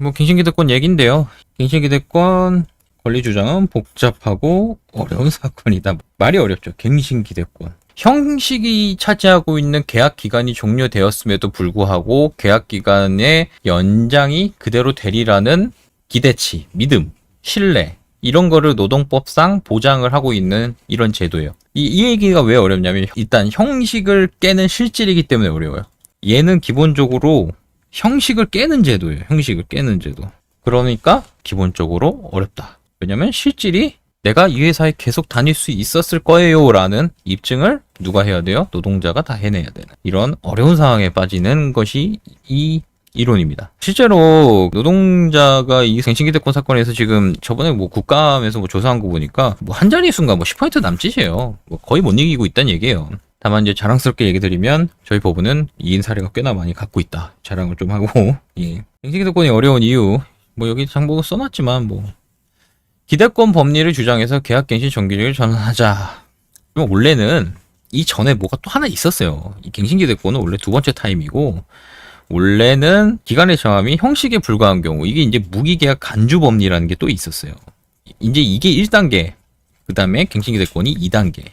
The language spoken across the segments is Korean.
뭐 갱신기득권 얘긴데요. 갱신기득권 권리 주장은 복잡하고 어려운 사건이다. 말이 어렵죠. 갱신기득권. 형식이 차지하고 있는 계약 기간이 종료되었음에도 불구하고 계약 기간의 연장이 그대로 되리라는 기대치, 믿음, 신뢰 이런 거를 노동법상 보장을 하고 있는 이런 제도예요. 이, 이 얘기가 왜 어렵냐면 일단 형식을 깨는 실질이기 때문에 어려워요. 얘는 기본적으로 형식을 깨는 제도예요. 형식을 깨는 제도. 그러니까 기본적으로 어렵다. 왜냐면 실질이 내가 이 회사에 계속 다닐 수 있었을 거예요 라는 입증을 누가 해야 돼요? 노동자가 다 해내야 되는 이런 어려운 상황에 빠지는 것이 이 이론입니다. 실제로 노동자가 이 갱신기대권 사건에서 지금 저번에 뭐 국감에서 뭐 조사한 거 보니까 뭐 한 자리 순간 뭐 10% 남짓이에요. 뭐 거의 못 이기고 있다는 얘기예요. 다만 이제 자랑스럽게 얘기 드리면 저희 법원은 이인 사례가 꽤나 많이 갖고 있다. 자랑을 좀 하고 예. 갱신기대권이 어려운 이유 뭐 여기 장보고 써놨지만 뭐 기대권 법리를 주장해서 계약갱신 정규직을 전환하자. 원래는 이 전에 뭐가 또 하나 있었어요. 이 갱신기대권은 원래 두 번째 타임이고 원래는 기간의 정함이 형식에 불과한 경우 이게 이제 무기계약 간주 법리라는 게 또 있었어요. 이제 이게 1단계, 그 다음에 갱신기대권이 2단계.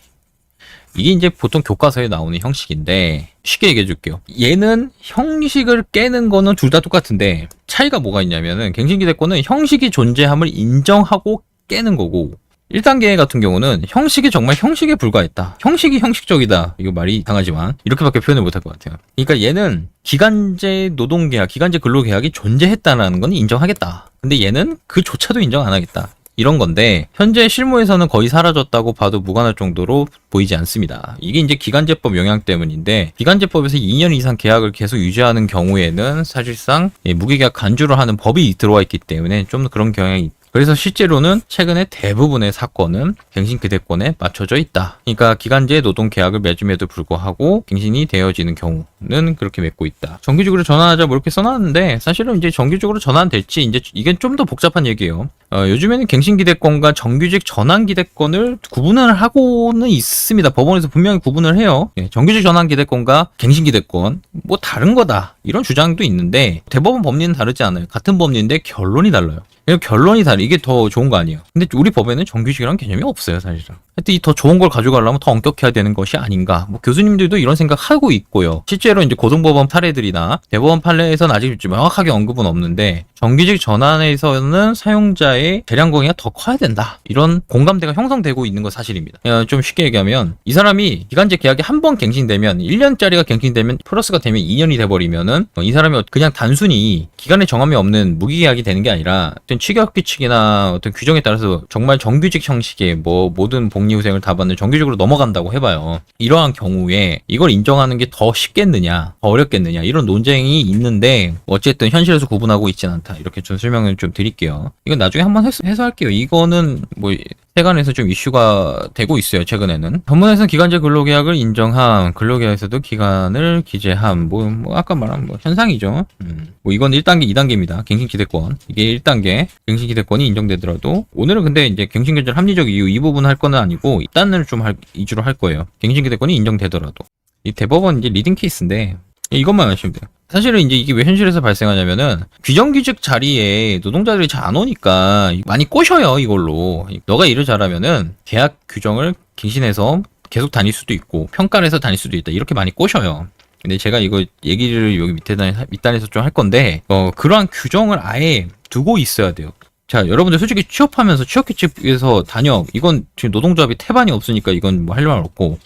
이게 이제 보통 교과서에 나오는 형식인데 쉽게 얘기해 줄게요. 얘는 형식을 깨는 거는 둘 다 똑같은데 차이가 뭐가 있냐면은 갱신기대권은 형식이 존재함을 인정하고 깨는 거고 1단계 같은 경우는 형식이 정말 형식에 불과했다. 형식이 형식적이다. 이거 말이 이상하지만 이렇게밖에 표현을 못할 것 같아요. 그러니까 얘는 기간제 노동계약, 기간제 근로계약이 존재했다는 건 인정하겠다. 근데 얘는 그조차도 인정 안 하겠다. 이런 건데 현재 실무에서는 거의 사라졌다고 봐도 무관할 정도로 보이지 않습니다. 이게 이제 기간제법 영향 때문인데 기간제법에서 2년 이상 계약을 계속 유지하는 경우에는 사실상 예, 무기계약 간주를 하는 법이 들어와 있기 때문에 좀 그런 경향이 그래서 실제로는 최근에 대부분의 사건은 갱신 기대권에 맞춰져 있다. 그러니까 기간제 노동 계약을 맺음에도 불구하고 갱신이 되어지는 경우는 그렇게 맺고 있다. 정규직으로 전환하자 뭐 이렇게 써놨는데 사실은 이제 정규직으로 전환될지 이제 이게 좀 더 복잡한 얘기예요. 어, 요즘에는 갱신 기대권과 정규직 전환 기대권을 구분을 하고는 있습니다. 법원에서 분명히 구분을 해요. 예, 정규직 전환 기대권과 갱신 기대권 뭐 다른 거다 이런 주장도 있는데 대법원 법리는 다르지 않아요. 같은 법리인데 결론이 달라요. 결론이 다르. 이게 더 좋은 거 아니에요. 근데 우리 법에는 정규직이란 개념이 없어요, 사실상. 하여튼 이 더 좋은 걸 가져가려면 더 엄격해야 되는 것이 아닌가. 뭐 교수님들도 이런 생각 하고 있고요. 실제로 이제 고등법원 판례들이나 대법원 판례에서는 아직 명확하게 언급은 없는데 정규직 전환에서는 사용자의 재량 공개가 더 커야 된다. 이런 공감대가 형성되고 있는 거 사실입니다. 어, 좀 쉽게 얘기하면 이 사람이 기간제 계약이 한 번 갱신되면 1년짜리가 갱신되면 플러스가 되면 2년이 돼버리면은 어, 이 사람이 그냥 단순히 기간의 정함이 없는 무기계약이 되는 게 아니라 어떤 취업 규칙이나 어떤 규정에 따라서 정말 정규직 형식의 뭐 모든 복리후생을 다 받는 정규직으로 넘어간다고 해봐요. 이러한 경우에 이걸 인정하는 게 더 쉽겠느냐, 더 어렵겠느냐 이런 논쟁이 있는데 어쨌든 현실에서 구분하고 있지는 않다. 이렇게 좀 설명을 좀 드릴게요. 이건 나중에 한번 해서, 해소할게요. 이거는 뭐 세간에서 좀 이슈가 되고 있어요. 최근에는 법문에서는 기간제 근로계약을 인정함, 근로계약에서도 기간을 기재함. 뭐, 뭐 아까 말한 뭐 현상이죠. 음. 뭐 이건 1단계, 2단계입니다. 갱신기대권 이게 1단계 갱신기대권이 인정되더라도 오늘은 근데 이제 갱신결절 합리적 이유 이 부분 할 거는 아니고 이 단을 좀 할, 위주로 할 거예요. 갱신기대권이 인정되더라도 이 대법원 이제 리딩 케이스인데 이것만 아시면 돼요. 사실은 이제 이게 왜 현실에서 발생하냐면은 규정규직 자리에 노동자들이 잘 안 오니까 많이 꼬셔요 이걸로. 너가 일을 잘하면은 계약 규정을 갱신해서 계속 다닐 수도 있고 평가를 해서 다닐 수도 있다 이렇게 많이 꼬셔요. 근데 제가 이거 얘기를 여기 밑에 밑단에서 좀 할 건데 어 그러한 규정을 아예 두고 있어야 돼요. 자, 여러분들 솔직히 취업하면서 취업규칙에서 단역 이건 지금 노동조합이 태반이 없으니까 이건 뭐 할 말 없고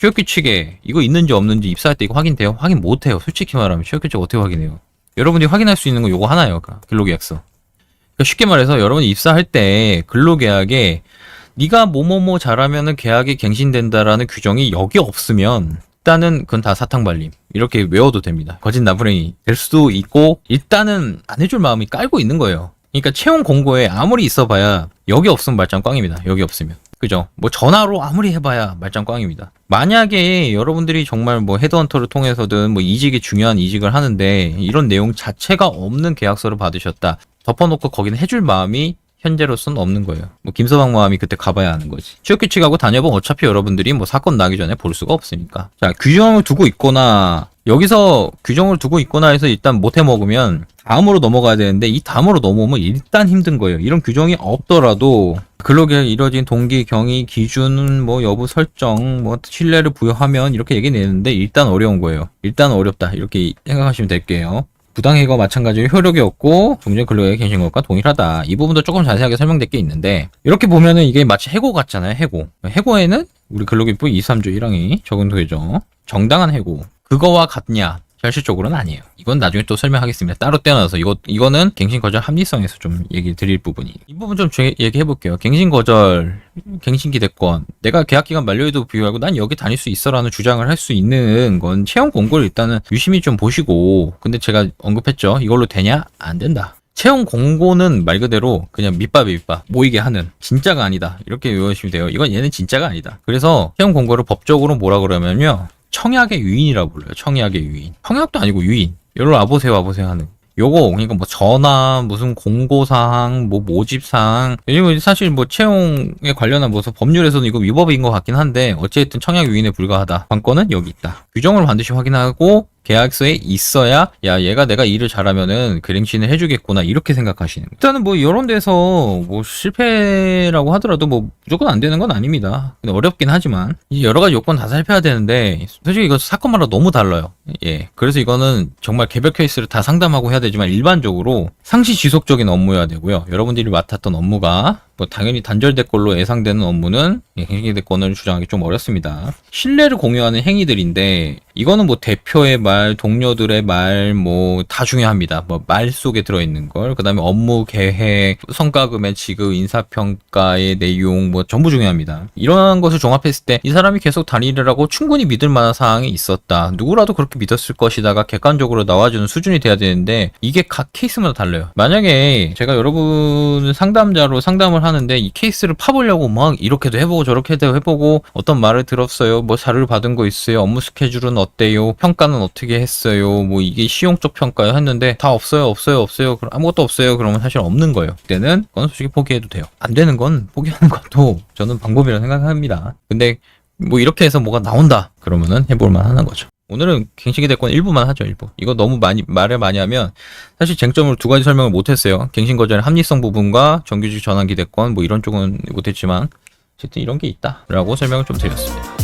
취업규칙에 이거 있는지 없는지 입사할 때 이거 확인돼요? 확인 못해요. 솔직히 말하면 취업규칙 어떻게 확인해요? 여러분들이 확인할 수 있는 거 요거 하나예요. 그러니까 근로계약서. 그러니까 쉽게 말해서 여러분이 입사할 때 근로계약에 네가 뭐뭐뭐 잘하면은 계약이 갱신된다라는 규정이 여기 없으면 일단은 그건 다 사탕발림 이렇게 외워도 됩니다. 거짓 나부랭이 될 수도 있고 일단은 안 해줄 마음이 깔고 있는 거예요. 그러니까 채용 공고에 아무리 있어봐야 여기 없으면 말짱 꽝입니다. 여기 없으면. 그죠? 뭐 전화로 아무리 해봐야 말짱 꽝입니다. 만약에 여러분들이 정말 뭐 헤드헌터를 통해서든 뭐 이직이 중요한 이직을 하는데 이런 내용 자체가 없는 계약서를 받으셨다. 덮어놓고 거기는 해줄 마음이 현재로서는 없는 거예요. 뭐 김서방 마음이 그때 가봐야 하는 거지. 취업 규칙하고 단협은 어차피 여러분들이 뭐 사건 나기 전에 볼 수가 없으니까. 자 규정을 두고 있거나 여기서 규정을 두고 있거나 해서 일단 못해 먹으면 다음으로 넘어가야 되는데 이 다음으로 넘어오면 일단 힘든 거예요. 이런 규정이 없더라도 근로계약 이뤄진 동기, 경위, 기준, 뭐 여부 설정, 뭐 신뢰를 부여하면 이렇게 얘기 내는데 일단 어려운 거예요. 일단 어렵다 이렇게 생각하시면 될게요. 부당해가 마찬가지로 효력이 없고 종전 근로계약 갱신 것과 동일하다. 이 부분도 조금 자세하게 설명될 게 있는데 이렇게 보면은 이게 마치 해고 같잖아요. 해고. 해고에는 우리 근로기부 23조 1항이 적용되죠. 정당한 해고. 그거와 같냐? 현실적으로는 아니에요. 이건 나중에 또 설명하겠습니다. 따로 떼어놔서 이거 이거는 갱신 거절 합리성에서 좀 얘기 드릴 부분이. 이 부분 좀 제- 얘기해 볼게요. 갱신 거절, 갱신 기대권. 내가 계약 기간 만료에도 불구하고 난 여기 다닐 수 있어라는 주장을 할 수 있는 건 채용 공고를 일단은 유심히 좀 보시고. 근데 제가 언급했죠. 이걸로 되냐? 안 된다. 채용 공고는 말 그대로 그냥 밑밥이 밑밥 모이게 하는 진짜가 아니다 이렇게 외우시면 돼요 이건 얘는 진짜가 아니다 그래서 채용 공고를 법적으로 뭐라 그러면요 청약의 유인이라고 불러요. 청약의 유인. 청약도 아니고 유인. 여기로 와보세요, 와보세요 하는. 요거 그러니까 뭐 전화 무슨 공고 사항 뭐 모집 사항 왜냐면 사실 뭐 채용에 관련한 무슨 법률에서는 이거 위법인 것 같긴 한데 어쨌든 청약 유인에 불과하다 관건은 여기 있다 규정을 반드시 확인하고 계약서에 있어야 야 얘가 내가 일을 잘하면은 그랭신을 해주겠구나 이렇게 생각하시는 거예요. 일단은 뭐 이런 데서 뭐 실패라고 하더라도 뭐 무조건 안 되는 건 아닙니다. 근데 어렵긴 하지만 이 여러 가지 요건 다 살펴야 되는데 솔직히 이거 사건마다 너무 달라요. 예. 그래서 이거는 정말 개별 케이스를 다 상담하고 해야 되지만 일반적으로 상시 지속적인 업무여야 되고요. 여러분들이 맡았던 업무가 뭐 당연히 단절될 걸로 예상되는 업무는 예, 행위대권을 주장하기 좀 어렵습니다. 신뢰를 공유하는 행위들인데 이거는 뭐 대표의 말, 동료들의 말 뭐 다 중요합니다. 뭐 말 속에 들어있는 걸 그다음에 업무 계획, 성과금의 지급, 인사평가의 내용 뭐 전부 중요합니다. 이러한 것을 종합했을 때 이 사람이 계속 다니를 하고 충분히 믿을 만한 사항이 있었다. 누구라도 그렇게 믿었을 것이다가 객관적으로 나와주는 수준이 돼야 되는데 이게 각 케이스마다 달라요. 만약에 제가 여러분 상담자로 상담을 하 는데 이 케이스를 파보려고 막 이렇게도 해보고 저렇게도 해보고 어떤 말을 들었어요. 뭐 자료를 받은 거 있어요. 업무 스케줄은 어때요? 평가는 어떻게 했어요? 뭐 이게 시용적 평가요 했는데 다 없어요, 없어요, 없어요. 그럼 아무것도 없어요. 그러면 사실 없는 거예요. 그때는 그건 솔직히 포기해도 돼요. 안 되는 건 포기하는 것도 저는 방법이라고 생각합니다. 근데 뭐 이렇게 해서 뭐가 나온다. 그러면은 해볼만 하는 거죠. 오늘은 갱신기 대권 일부만 하죠, 일부. 이거 너무 많이, 말을 많이 하면, 사실 쟁점을 두 가지 설명을 못 했어요. 갱신 거절의 합리성 부분과 정규직 전환기 대권, 뭐 이런 쪽은 못 했지만, 어쨌든 이런 게 있다. 라고 설명을 좀 드렸습니다.